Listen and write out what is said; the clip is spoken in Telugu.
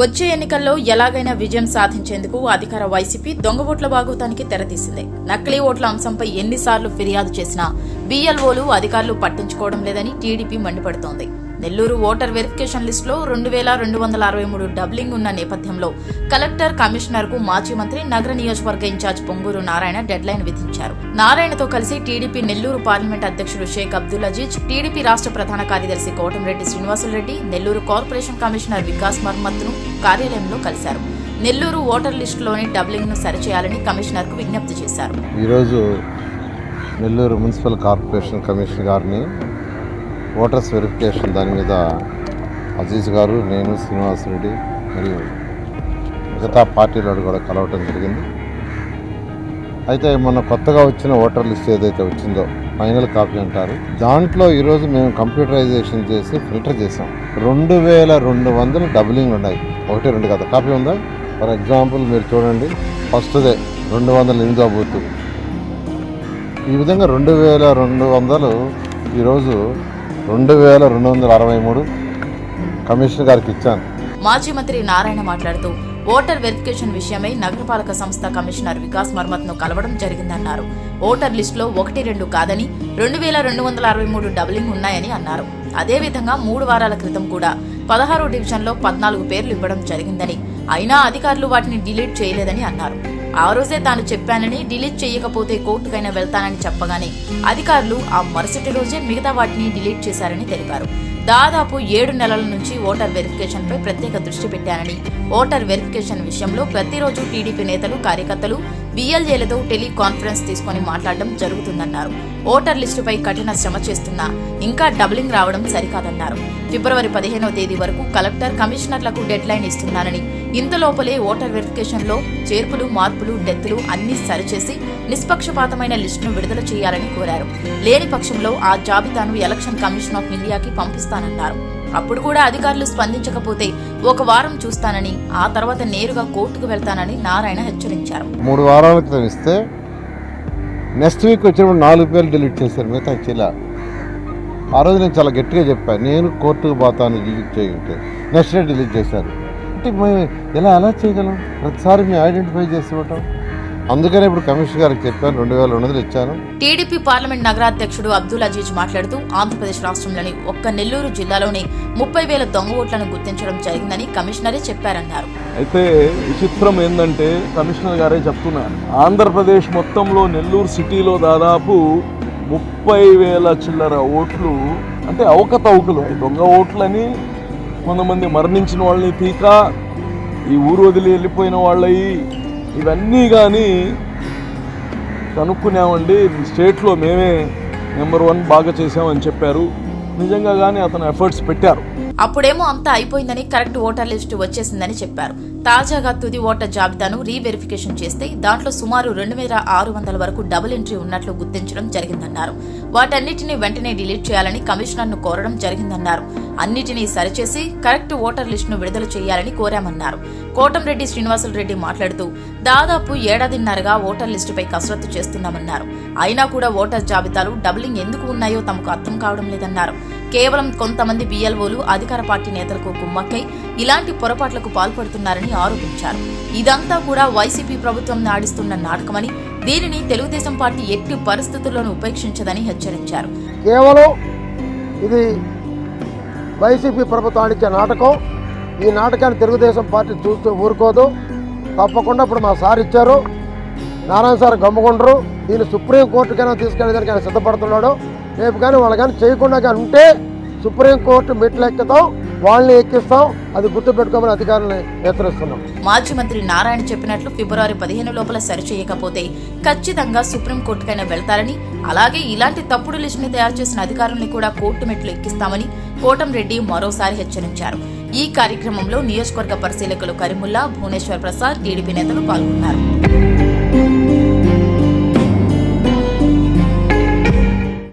వచ్చే ఎన్నికల్లో ఎలాగైనా విజయం సాధించేందుకు అధికార వైసీపీ దొంగ ఓట్ల బాగోతానికి తెరతీసింది. నకిలీ ఓట్ల అంశంపై ఎన్నిసార్లు ఫిర్యాదు చేసినా బీఎల్ఓలు అధికారులు పట్టించుకోవడం లేదని టీడీపీ మండిపడుతోంది. నెల్లూరు ఓటర్ వెరిఫికేషన్ లిస్టులో రెండు వేల రెండు వందల అరవై మూడు డబ్లింగ్ ఉన్న నేపథ్యంలో కలెక్టర్ కమిషనర్కు మాజీ మంత్రి నగర నియోజకవర్గ incharge Ponguru Narayana deadline విధించారు. నారాయణతో కలిసి టీడీపీ నెల్లూరు పార్లమెంట్ అధ్యక్షుడు షేక్ అబ్దుల్ అజీజ్ టీడీపీ రాష్ట్ర ప్రధాన కార్యదర్శి కోటంరెడ్డి శ్రీనివాసులరెడ్డి నెల్లూరు కార్పొరేషన్ కమిషనర్ వికాస్ మర్మత్ను కార్యాలయంలో కలిశారు. నెల్లూరు ఓటర్ లిస్టులోని డబ్లింగ్ను సరిచేయాలని కమిషనర్కు విజ్ఞప్తి చేశారు. ఈరోజు నెల్లూరు మున్సిపల్ కార్పొరేషన్ కమిషనర్ గారిని ఓటర్స్ వెరిఫికేషన్ దాని మీద అజీజ్ గారు నేను శ్రీనివాసరెడ్డి మరియు మిగతా పార్టీలోడు కూడా కలవటం జరిగింది. అయితే మొన్న కొత్తగా వచ్చిన ఓటర్ లిస్ట్ ఏదైతే వచ్చిందో ఫైనల్ కాపీ అంటారు. దాంట్లో ఈరోజు మేము కంప్యూటరైజేషన్ చేసి ఫిల్టర్ చేసాం రెండు వేల రెండు వందలు డబ్లింగ్ ఉన్నాయి. ఒకటి రెండు కదా. కాపీ ఉందా? ఫర్ ఎగ్జాంపుల్ మీరు చూడండి. ఫస్ట్దే రెండు వందల ఎనిమిదో బూత్. ఈ విధంగా రెండు వేల రెండు వందలు ఈరోజు రెండు వేల రెండు వందల అరవై మూడు కమిషనర్ గారికి ఇచ్చాను. మాజీ మంత్రి నారాయణ మాట్లాడుతూ ఓటర్ వెరిఫికేషన్ విషయమై నగరపాలక సంస్థ కమిషనర్ వికాస్ మర్మత్ను కలవడం జరిగిందన్నారు. ఓటర్ లిస్టులో ఒకటి రెండు కాదని రెండు వేల రెండు వందల అరవై మూడు డబ్లింగ్ ఉన్నాయని అన్నారు. అదేవిధంగా మూడు వారాల క్రితం కూడా పదహారు డివిజన్లో పద్నాలుగు పేర్లు ఇవ్వడం జరిగిందని అయినా అధికారులు వాటిని డిలీట్ చేయలేదని అన్నారు. ఆ రోజే తాను చెప్పానని డిలీట్ చేయకపోతే కోర్టుకైనా వెళ్తానని చెప్పగానే అధికారులు ఆ మరుసటి రోజే మిగతా వాటిని డిలీట్ చేశారని తెలిపారు. దాదాపు ఏడు నెలల నుంచి ఓటర్ వెరిఫికేషన్ పై ప్రత్యేక దృష్టి పెట్టానని ఓటర్ వెరిఫికేషన్ విషయంలో ప్రతిరోజు టీడీపీ నేతలు కార్యకర్తలు బీఎల్ఏలతో టెలికాన్ఫరెన్స్ తీసుకుని మాట్లాడడం జరుగుతుందన్నారు. ఓటర్ లిస్టుపై కఠిన శ్రమ చేస్తున్నా ఇంకా డబ్లింగ్ రావడం సరికాదన్నారు. ఫిబ్రవరి పదిహేనవ తేదీ వరకు కలెక్టర్ కమిషనర్లకు డెడ్ లైన్ ఇస్తున్నానని ఇంతలోపలే ఓటర్ వెరిఫికేషన్లో చేర్పులు మార్పులు డెత్తులు అన్ని సరిచేసి నిష్పక్షపాతమైన లిస్టును విడుదల చేయాలని కోరారు. లేని పక్షంలో ఆ జాబితాను ఎలక్షన్ కమిషన్ ఆఫ్ ఇండియాకి పంపిస్తానన్నారు. అప్పుడు కూడా అధికారులు స్పందించకపోతే ఒక వారం చూస్తానని ఆ తర్వాత నేరుగా కోర్టుకు వెళ్తానని నారాయణ హెచ్చరించారు. మూడు వారాల క్రితం ఇస్తే నెక్స్ట్ వీక్ వచ్చినప్పుడు నాలుగు పేర్లు డిలీట్ చేశారు. మిగతా ఇచ్చేలా ఆ రోజు నేను చాలా గట్టిగా చెప్పాను నేను కోర్టుకు పోతాను డిలీట్ చేయంటే. నెక్స్ట్ డే డిలీట్ చేశారు. అంటే మేము ఎలా ఎలా చేయగలం? ప్రతిసారి మేము ఐడెంటిఫై చేసి ఇవ్వటం. అందుకనే ఇప్పుడు కమిషనర్ గారికి చెప్పాను రెండు వేల రెండు ఇచ్చాను. టీడీపీ పార్లమెంట్ నగరాధ్యక్షుడు అబ్దుల్ అజీజ్ మాట్లాడుతూ ఆంధ్రప్రదేశ్ రాష్ట్రంలోని ఒక్క నెల్లూరు జిల్లాలోనే ముప్పై వేల దొంగ ఓట్లను గుర్తించడం జరిగిందని కమిషనరే చెప్పారన్నారు. అయితే విచిత్రం ఏంటంటే కమిషనర్ గారే చెప్తున్నారు. ఆంధ్రప్రదేశ్ మొత్తంలో నెల్లూరు సిటీలో దాదాపు ముప్పై వేల చిల్లర ఓట్లు అంటే అవకతవకలు దొంగ ఓట్లని కొంతమంది మరణించిన వాళ్ళని తీక ఈ ఊరు వదిలి వెళ్ళిపోయిన వాళ్ళయి ఇవన్నీ కానీ కనుక్కున్నామండి. స్టేట్లో మేమే నెంబర్ వన్ బాగా చేసామని చెప్పారు. నిజంగా కానీ అతను ఎఫర్ట్స్ పెట్టారు. అప్పుడేమో అంతా అయిపోయిందని కరెక్ట్ ఓటర్ లిస్టు వచ్చేసిందని చెప్పారు. తాజాగా తుది ఓటర్ జాబితాను రీవెరిఫికేషన్ చేస్తే దాంట్లో సుమారు రెండు వేల ఆరు వందల వరకు డబుల్ ఎంట్రీ ఉన్నట్లు గుర్తించడం జరిగిందన్నారు. వాటన్నిటిని వెంటనే డిలీట్ చేయాలని కమిషనర్ను కోరడం జరిగిందన్నారు. అన్నిటినీ సరిచేసి కరెక్ట్ ఓటర్ లిస్టును విడుదల చేయాలని కోరామన్నారు. కోటంరెడ్డి శ్రీనివాసులరెడ్డి మాట్లాడుతూ దాదాపు ఏడాదిన్నరగా ఓటర్ లిస్టుపై కసరత్తు చేస్తున్నామన్నారు. అయినా కూడా ఓటర్ జాబితాలు డబ్లింగ్ ఎందుకు ఉన్నాయో తమకు అర్థం కావడం లేదన్నారు. కేవలం కొంతమంది బిఎల్ఓలు అధికార పార్టీ నేతలకు కుమ్మక్కై ఇలాంటి పొరపాట్లకు పాల్పడుతున్నారని ఆరోపించారు. ఇదంతా కూడా వైసీపీ ప్రభుత్వం నాడిస్తున్న నాటకమని దీనిని తెలుగుదేశం పార్టీ ఎట్టి పరిస్థితుల్లోనూ ఉపేక్షించదని హెచ్చరించారు. కేవలం ఇది వైసీపీ ప్రభుత్వం నాటకం. ఈ నాటకాన్ని తెలుగుదేశం పార్టీ చూస్తూ ఊరుకోదు. తప్పకుండా ఇప్పుడు మా సార్ ఇచ్చారు. నారాయణ సార్ గమ్ముకుంటారు దీన్ని సుప్రీంకోర్టుకైనా తీసుకెళ్ళడానికి ఆయన సిద్ధపడుతున్నాడు. రేపు కానీ వాళ్ళు కానీ చేయకుండా కానీ ఉంటే సుప్రీంకోర్టు మెట్లు ఎక్కుతాం వాళ్ళని ఎక్కిస్తాం. అది గుర్తుపెట్టుకోమని అధికారులను హెచ్చరిస్తున్నాం. మాజీ మంత్రి నారాయణ చెప్పినట్లు ఫిబ్రవరి పదిహేను లోపల సరిచేయకపోతే ఖచ్చితంగా సుప్రీంకోర్టుకైనా వెళ్తారని అలాగే ఇలాంటి తప్పుడు లిస్టుని తయారు చేసిన అధికారుల్ని కూడా కోర్టు మెట్లు ఎక్కిస్తామని కోటంరెడ్డి మరోసారి హెచ్చరించారు. ఈ కార్యక్రమంలో నియోజకవర్గ పరిశీలకులు కరిముల్లా భువనేశ్వర్ ప్రసాద్ టీడీపీ నేతలు పాల్గొన్నారు.